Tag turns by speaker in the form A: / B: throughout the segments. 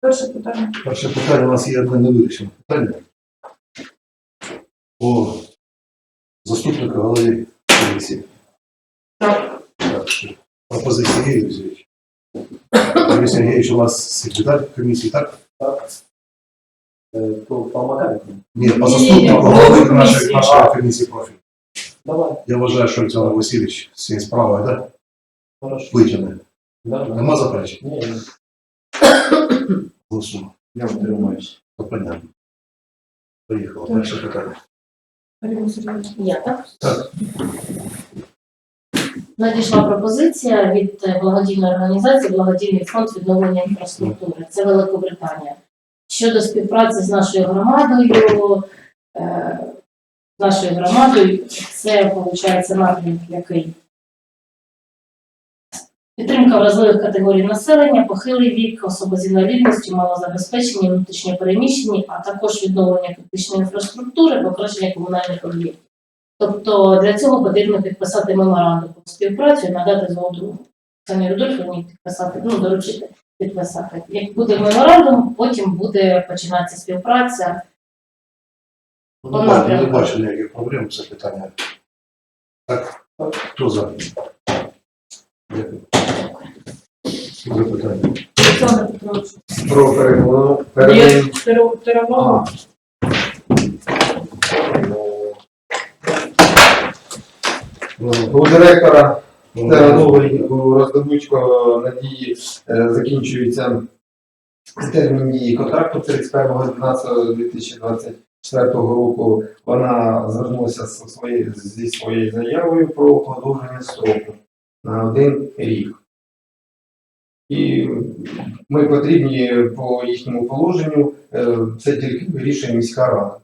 A: Перше питання.
B: Перше питання, у нас є одне невирішене питання. По заступнику голови комісії.
A: Так.
B: Так, пропозиція Сергій Юрійович. Юрій Сергійович, у вас секретар комісії, так?
C: То помогает.
B: Ні, по заступнику
A: голови
B: нашої,
A: комісії.
B: нашої комісії профіль.
C: Давай.
B: Я вважаю, що Олександр Васильович з цією справою, так?
C: Хорошо.
B: Витягне.
C: Да.
B: Нема заперечень?
C: Не, не.
B: Голосуємо.
C: Я утримуюсь.
B: То понятно. Поїхало. Перше питання.
D: Я так?
B: Так.
D: Надійшла пропозиція від е, благодійної організації Благодійний фонд відновлення інфраструктури. Це Великобританія. Щодо співпраці з нашою громадою, е, нашою громадою, це виходить напрямок, який підтримка вразливих категорій населення, похилий вік, особи з інвалідністю, малозабезпечені, внутрішньо переміщені, а також відновлення критичної інфраструктури, покращення комунальних об'єктів. Тобто для цього потрібно підписати меморандум про співпрацю і надати згоду Оксані Рудольфовні підписати, ну, доручити підписати. Як буде меморандум, потім буде починатися співпраця.
B: Ну, не бачу ніяких проблем це питання. Так, хто за?
C: Про перемогу. У директора
B: Ну,
C: Теранової роздобучко надії е, закінчується термін дії контракту 31.12.2024 року. Вона звернулася зі своєю заявою про подовження строку на один рік. І ми потрібні по їхньому положенню, е, це тільки вирішує міська рада.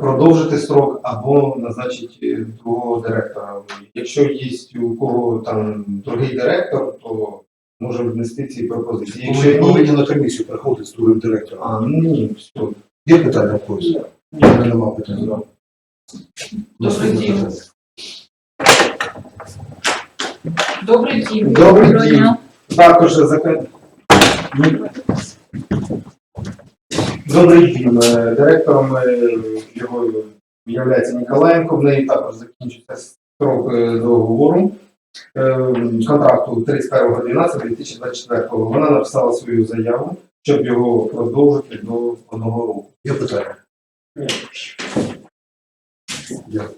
C: Продовжити строк або назначити другого директора. Якщо є у кого там другий директор, то може внести ці пропозиції. Якщо ні,
B: повинні на комісію приходити з другим директором.
C: а, ну ні, все.
B: Є питання в когось? Ні, нема питань. Питання.
A: Добрий день.
C: Добрий день. Також закон... Добрий день. Е, Директором е, його є Ніколаєнко. В неї також закінчується строк е, договору контракту 31.12.2024. Вона написала свою заяву, щоб його продовжити до одного року.
B: Є питання? Дякую.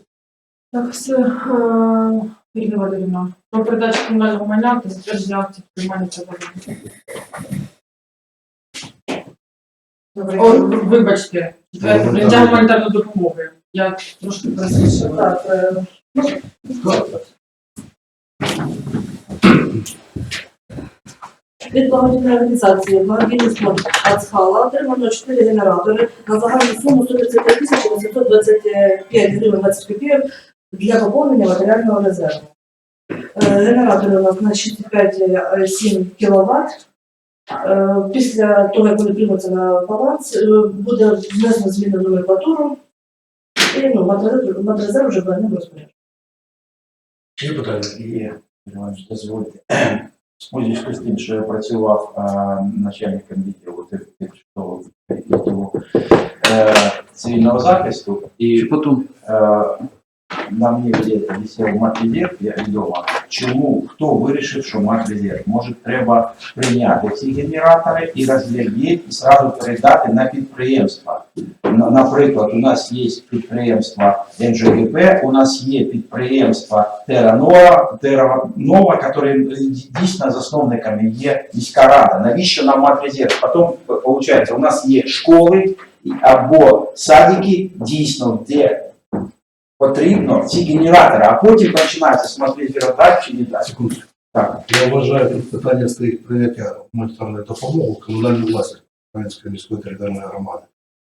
A: Так, все. Ірина Валерівна. Про передачу комунального майна та затвердження актів приймання. О, вибачте, затвердження прийняття гуманітарної допомоги. Я трошки переслухала.
D: Так, е.
E: Від благодійної організації благодійний фонд Ацхала отримано 4 генератори на загальну суму 135 тисяч 825 гривень 20 копійок для поповнення матеріального резерву. Е, Генератори у нас на 65,7 кВт. Е, Після того, як вони приймуться на баланс, е, буде внесено зміни в номенклатуру, і ну, матеріал вже буде не розпорядження.
B: Є питання?
F: Є, дозвольте. З тим, що я працював е, начальником відділу тимчасового відділу е, цивільного захисту, і потім е, на мені где-то висів матризер, я вдома. Чому? Хто вирішив, що матризер? Може, треба прийняти ці генератори і розглядіти, і сразу передати на підприємства. На- Наприклад, у нас є підприємство НЖГП, у нас є підприємство Теранова, Теранова, які дійсно засновниками є міська рада. Навіщо нам матризер? Потім, виходить, у нас є школи або садики, дійсно, де потрібно ці генератори, а потім починається з матризера дати чи не дати.
B: Секунду.
F: Так.
B: Я вважаю, тут питання стоїть прийняття гуманітарної допомоги в комунальну власність Української міської територіальної громади.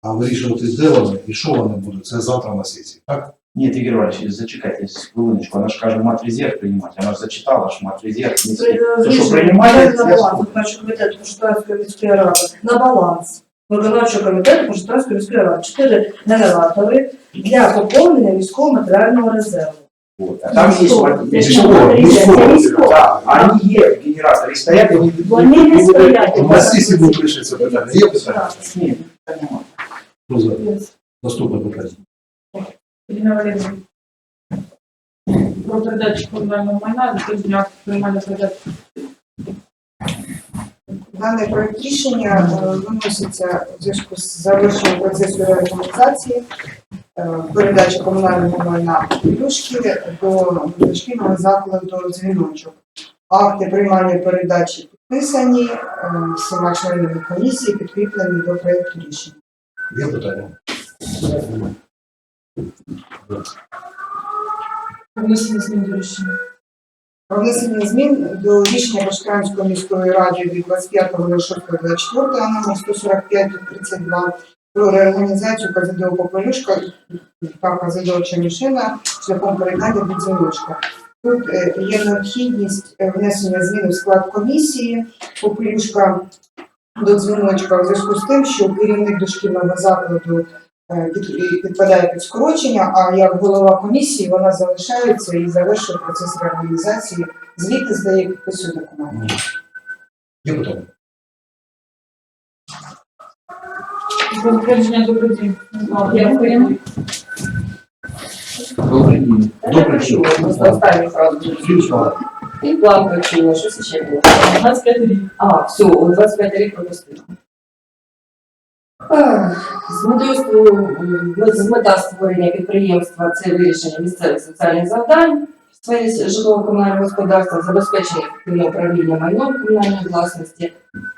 B: А вирішувати, де вони і що вони будуть, це завтра на сесії. Так?
F: Ні, Ігор Іванович, зачекайте хвилиночку, вона ж каже матризер приймати, вона ж зачитала, що матризер міський. То що приймаєте?
E: на баланс виконавчого комітету Пошитарської міської ради на баланс Виконавчого комітету Пошитарської міської ради чотири генератори для поповнення міського матеріального резерву.
G: Вот. А там есть
D: Міського.
G: міського,
D: Міського. Міського.
G: Да, они є стоять, і вони
D: Вони не стоять.
B: У нас всі були пише це питання. Є питання?
G: Ні.
B: Хто за? Наступне питання.
A: Ірина Валерійовна. Про передачу комунального майна, затвердження актів приймання
H: Даний проект рішення е, виноситься у зв'язку з завершенням процесу реорганізації е, передачі комунального майна «Ілюшки» до дошкільного закладу «Дзвіночок». Акти приймання передачі підписані е, всіма членами комісії, підкріплені до проекту рішення.
B: Є питання?
A: Внесення змін до рішення.
H: Про внесення змін до рішення Башкирянської міської ради від 25.06.24 номер 145-32 про реорганізацію КЗДО Попелюшка та КЗДО Чемішина шляхом передання до дзвіночка. Тут е, є необхідність е, внесення змін у склад комісії Попелюшка до дзвіночка в зв'язку з тим, що керівник дошкільного закладу підпадає під скорочення, а як голова комісії вона залишається і завершує процес реорганізації. Звідти здає підписує документи.
B: Є питання?
A: Про затвердження добродій.
D: Дякую.
G: Добрий день.
B: Добре, що?
I: Останню фразу. І план причина, що ще було?
A: 25 рік.
I: А, все, у 25 рік пропустила. Ех, З метою мета створення підприємства це вирішення місцевих соціальних завдань в сфері житлово-комунального господарства, забезпечення ефективного управління майном комунальної власності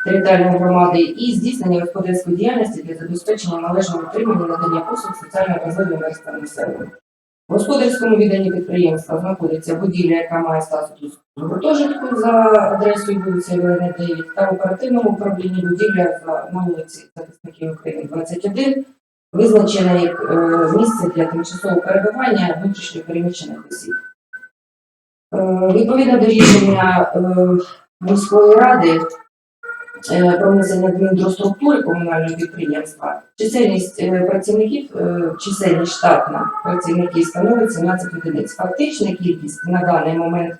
I: територіальної громади і здійснення господарської діяльності для забезпечення належного утримання надання послуг соціально розвитку верствам населення. В господарському відданні підприємства знаходиться будівля, яка має статус гуртожитку за адресою вулиця Євгена 9 та в оперативному управлінні будівля за- вулиці Захисників України 21, визначена як е, місце для тимчасового перебування внутрішньо переміщених осіб. Е, Відповідно до рішення е, міської ради про внесення змін комунального підприємства, чисельність е, працівників, е, чисельність штатна працівників становить 17 одиниць. Фактична кількість на даний момент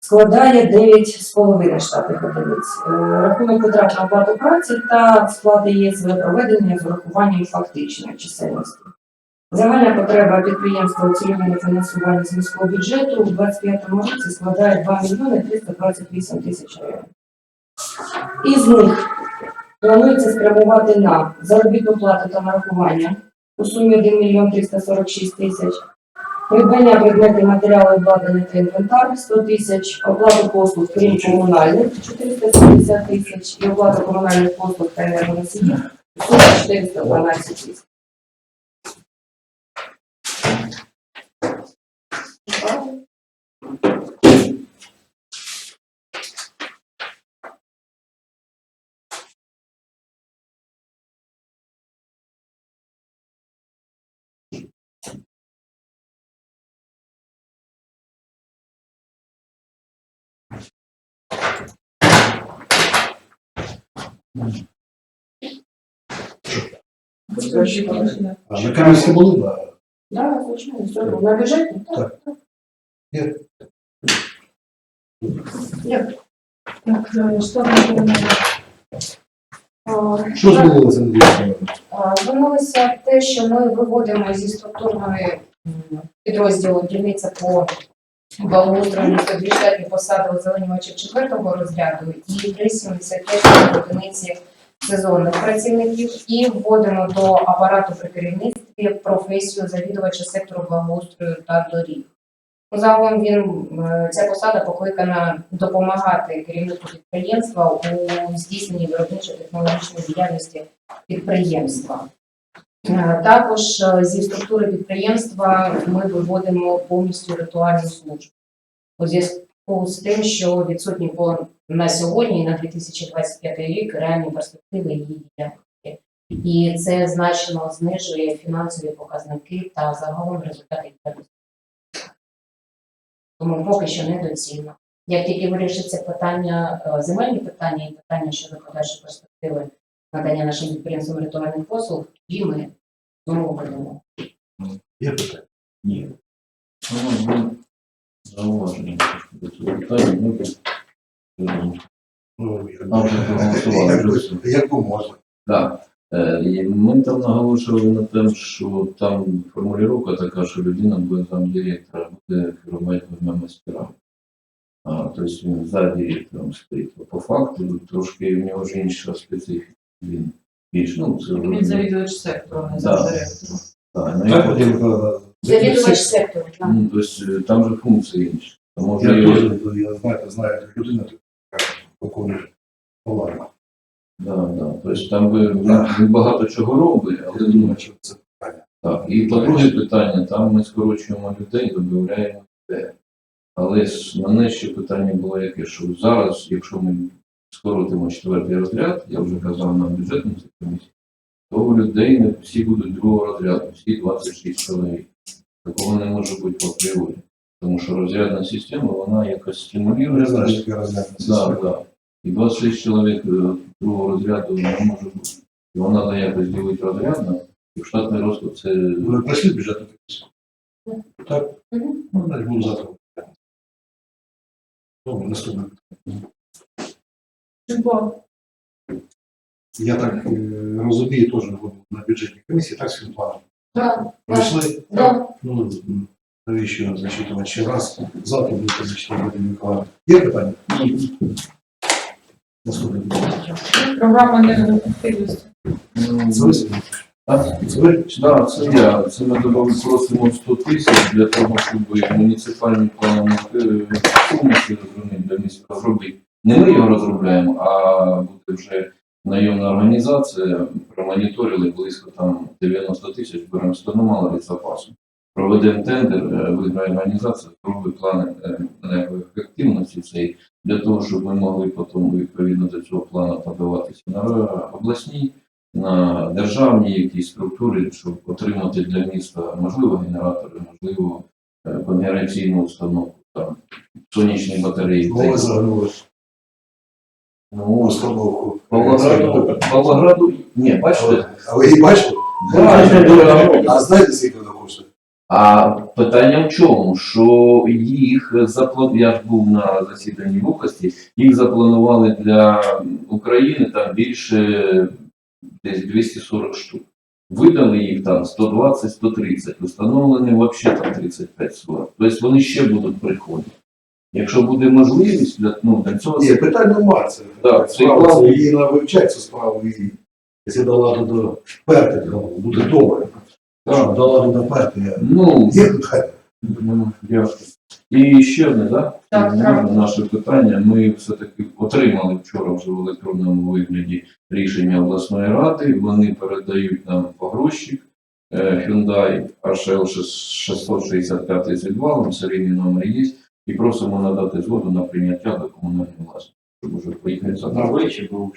I: складає 9,5 штатних одиниць. Е, Рахунок витрат на оплату праці та сплати ЄСВ проведення з урахуванням фактичної чисельності. Загальна потреба підприємства у цільовому фінансуванні з міського бюджету у 2025 році складає 2 мільйони 328 тисяч гривень. Із них планується спрямувати на заробітну плату та нарахування у сумі 1 мільйон 346 тисяч, придбання предметів матеріалу обладнання та інвентар 100 тисяч, оплату послуг крім комунальних 470 тисяч і оплата комунальних послуг та енергоносіїв у 412 тисяч.
A: Рішення.
B: А на комісії були? Да.
I: Да, звичайно, все на бюджеті.
B: Так. Є.
A: Так, е, ставимо.
B: Що змінилося на
J: Звернулося те, що ми виводимо зі структурної підрозділу дільниця по благоустрою дві штатні посади озеленювачів четвертого розряду і 3,75 одиниці сезонних працівників і вводимо до апарату при керівництві професію завідувача сектору благоустрою та доріг. Загалом він ця посада покликана допомагати керівнику підприємства у здійсненні виробничо-технологічної діяльності підприємства. Е, Також е, зі структури підприємства ми виводимо повністю ритуальну службу у зв'язку з тим, що відсутні по на сьогодні на 2025 рік реальні перспективи її діяльності. І це значно знижує фінансові показники та загалом результати діяльності. Тому поки що недоцільно. Як тільки вирішиться питання, е, земельні питання і питання щодо подальшої перспективи надання нашим підприємствам ритуальних послуг, тоді ми знову.
B: Є питання?
G: Ні. Ну, зауваження до цього питання. Ми
B: Ну, я-
G: Там вже проголосували.
B: Можна.
G: Так. Е, і Ми там наголошували на те, що там формулювання така, що людина буде там директора, буде керувати двома мастерами. А, тобто він за директором стоїть. По факту трошки в нього ж інша специфіка. Він більш, ну, це
A: Він завідувач сектору, не
G: Да.
A: за директором.
G: Так, ну,
B: Так,
G: я-
B: б,
J: Завідувач сектору. так.
G: ну, тобто там же функції інші. То може,
B: Я
G: і-
B: теж, я знаєте, знаю як людина, така виконує поважно.
G: Да, да. Тобто там ви він багато чого робить, але
B: Я думаю, що це питання.
G: так. І по-друге питання, там ми скорочуємо людей, додаємо людей. Але ж мене ще питання було яке, що зараз, якщо ми скоротимо четвертий розряд, я вже казав на бюджетному комісії, то у людей не всі будуть другого розряду, всі 26 чоловік. Такого не може бути в апріорі. Тому що розрядна система, вона якось стимулює.
B: Таке розглядна
G: Да, да. І 26 чоловік е, другого розряду не може бути. Його треба якось ділити розрядно, і в штатний розклад це
B: Ви пройшли бюджетну комісію? Так? Ну, значить, буду завтра. Добре, наступне.
A: Чого?
B: Я так е, розумію, теж буду на бюджетній комісії, так, з планом.
J: Так,
B: Пройшли?
J: так.
B: Ну, навіщо зачитувати ще раз? Завтра буде зачитувати Вадим Миколаївна. Є питання? Ні. Наступне питання.
A: Програма енергоефективності.
B: Це ви собі?
G: Так,
B: Це ви?
G: да, це я. Це ми добавили просимо 100 тисяч для того, щоб муніципальні плани е, суми ці розробити для міста розробити. Не ми його розробляємо, а вже найомна організація, промоніторили близько там 90 тисяч, беремо 100, ну мало від запасу. Проведемо тендер, е, виграє організація, зробить плани е, енергоефективності цей, для того, щоб ми могли потім відповідно до цього плану подаватися на обласні, на державні якісь структури, щоб отримати для міста можливо генератори, можливо е, конгераційну установку, там сонячні батареї.
B: Загнули?
G: Ну,
B: Установку.
G: Павлограду, Павлограду, ні, бачите,
B: А ви її бачили?
G: бачите,
B: А знаєте, скільки вона коштує?
G: А питання в чому? Що їх заплан... я ж був на засіданні в Ухасті, їх запланували для України там більше десь 240 штук. Видали їх там 120-130, встановлені взагалі там 35-40. Тобто вони ще будуть приходити. Якщо буде можливість, для, ну, для цього
B: Ні, питань нема. Це, справа,
G: це план.
B: її треба вивчати цю справу і якщо дала до перти, то буде добре. Щоб дала до перти,
G: ну,
B: є питання.
G: Ну, дякую. І ще одне, так?
A: Так, так.
G: Наше питання. Ми все-таки отримали вчора вже в електронному вигляді рішення обласної ради. Вони передають нам погрузчик е, Hyundai HL 665 з відвалом, серійний номер є, і просимо надати згоду на прийняття до комунальної власності, щоб уже поїхати за
C: Новий чи був?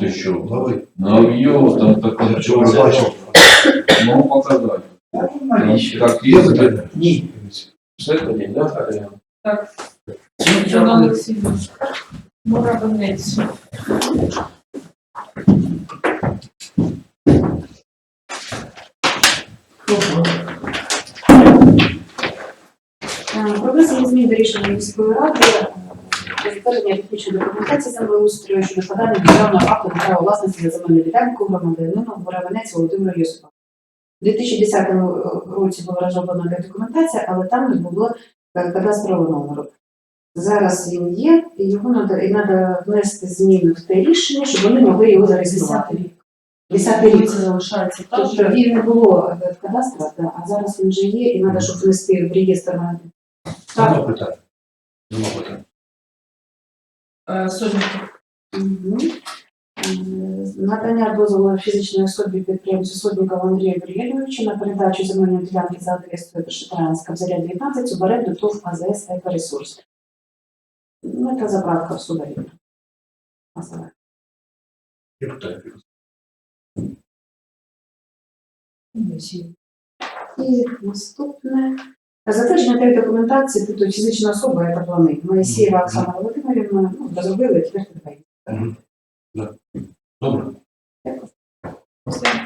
G: Ти що?
B: Давай.
G: Ну, його там така
B: Я вчора бачив.
G: Можу показати.
C: Навіщо?
G: Так,
B: Є
G: є
B: питання?
C: Ні.
G: все тоді, так?
A: Так. Жанна Олексійовна. Моравинець.
K: Е, Про внесення змін до рішення міської ради е, про затвердження технічної документації землеустрою щодо складання державного акту на право власності на земельну ділянку громадянину Боровинець Володимира Йосипа. У 2010 році була розроблена документація, але там не було е, кадастрового номеру. Зараз він є, і його надо, і треба внести зміни в те рішення, щоб вони могли його зареєструвати. Десятий рік.
A: Це залишається.
K: Тобто він не було е, кадастра, да, а зараз він вже є, і треба, щоб внести в реєстр на
B: Нема питань. Нема питань.
A: Е.
K: Мгм. Е, Надання дозволу фізичної особі підприємцю Сотнікову Андрію Григорьовичу на передачу земельної ділянки за адресою Першотраянська в заря 19 у оренду ТОВ АЗС «Екоресурс». Ну, це заправка в сударі.
B: Є питання.
K: І наступне. Затвердження тієї документації, тут фізична особа, яка плани. Моїсієва Оксана Володимирівна, ну, розробили, тепер треба.
B: Добре.
A: Все.